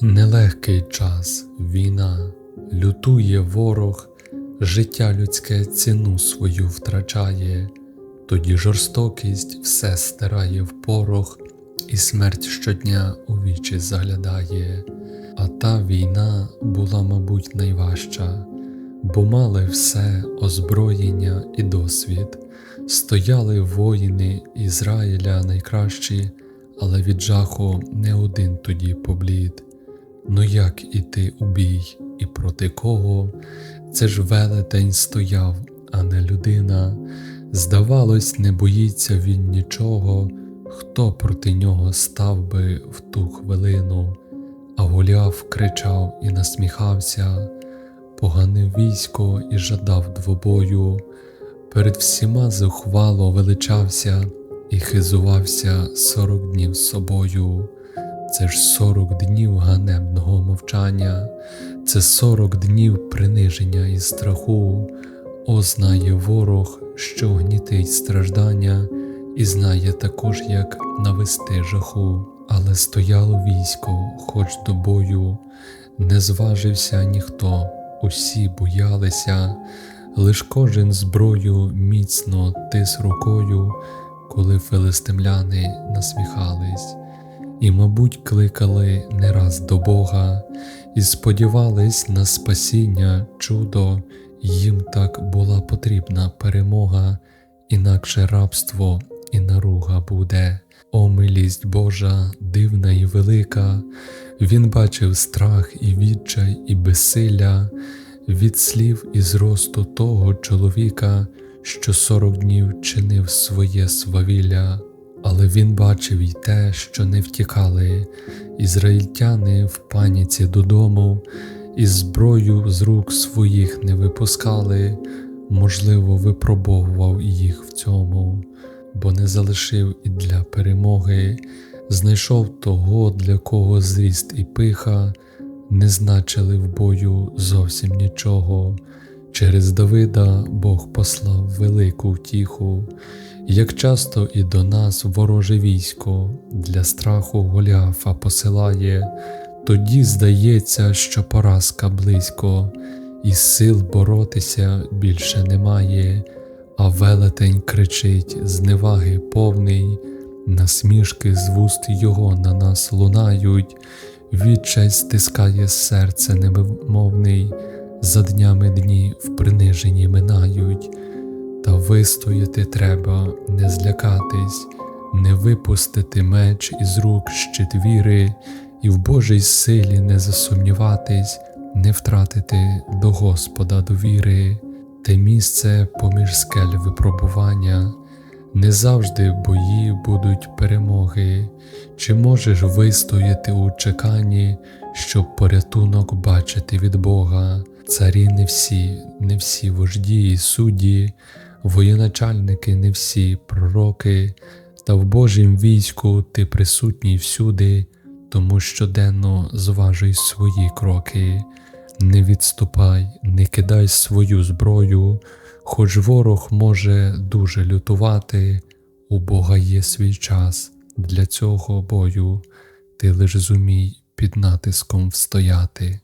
Нелегкий час, війна, лютує ворог, життя людське ціну свою втрачає, тоді жорстокість все стирає в порох, і смерть щодня у вічі заглядає. А та війна була, мабуть, найважча, бо мали все озброєння і досвід, стояли воїни Ізраїля найкращі, але від жаху не один тоді поблід. Ну як іти у бій і проти кого? Це ж велетень стояв, а не людина. Здавалось, не боїться він нічого, хто проти нього став би в ту хвилину, а Голіаф кричав і насміхався, поганив військо і жадав двобою, перед всіма зухвало величався і хизувався сорок днів собою. Це ж сорок днів ганебного мовчання, це сорок днів приниження і страху. О, знає ворог, що гнітить страждання, і знає також, як навести жаху. Але стояло військо, хоч до бою, не зважився ніхто, усі боялися, лиш кожен зброю міцно тис рукою, коли филистимляни насміхались і, мабуть, кликали не раз до Бога, і сподівались на спасіння, чудо, їм так була потрібна перемога, інакше рабство і наруга буде. О милість Божа, дивна і велика, він бачив страх і відчай, і безсилля від слів і зросту того чоловіка, що сорок днів чинив своє свавілля. Але він бачив й те, що не втікали, ізраїльтяни в паніці додому, і зброю з рук своїх не випускали, можливо, випробовував їх в цьому, бо не залишив і для перемоги, знайшов того, для кого зріст і пиха, не значили в бою зовсім нічого. Через Давида Бог послав велику втіху, як часто і до нас вороже військо для страху Голіафа посилає, тоді здається, що поразка близько, і сил боротися більше немає, а велетень кричить зневаги повний, насмішки з вуст його на нас лунають, відчай стискає серце невимовний за днями дні в приниженні минають, та вистояти треба, не злякатись, не випустити меч із рук щит віри, і в Божій силі не засумніватись, не втратити до Господа довіри, те місце поміж скель випробування. Не завжди бої будуть перемоги, чи можеш вистояти у чеканні, щоб порятунок бачити від Бога. Царі не всі, не всі вожді і судді, воєначальники не всі пророки, та в Божім війську ти присутній всюди, тому щоденно зважуй свої кроки, не відступай, не кидай свою зброю, хоч ворог може дуже лютувати, у Бога є свій час для цього бою, ти лиш зумій під натиском встояти.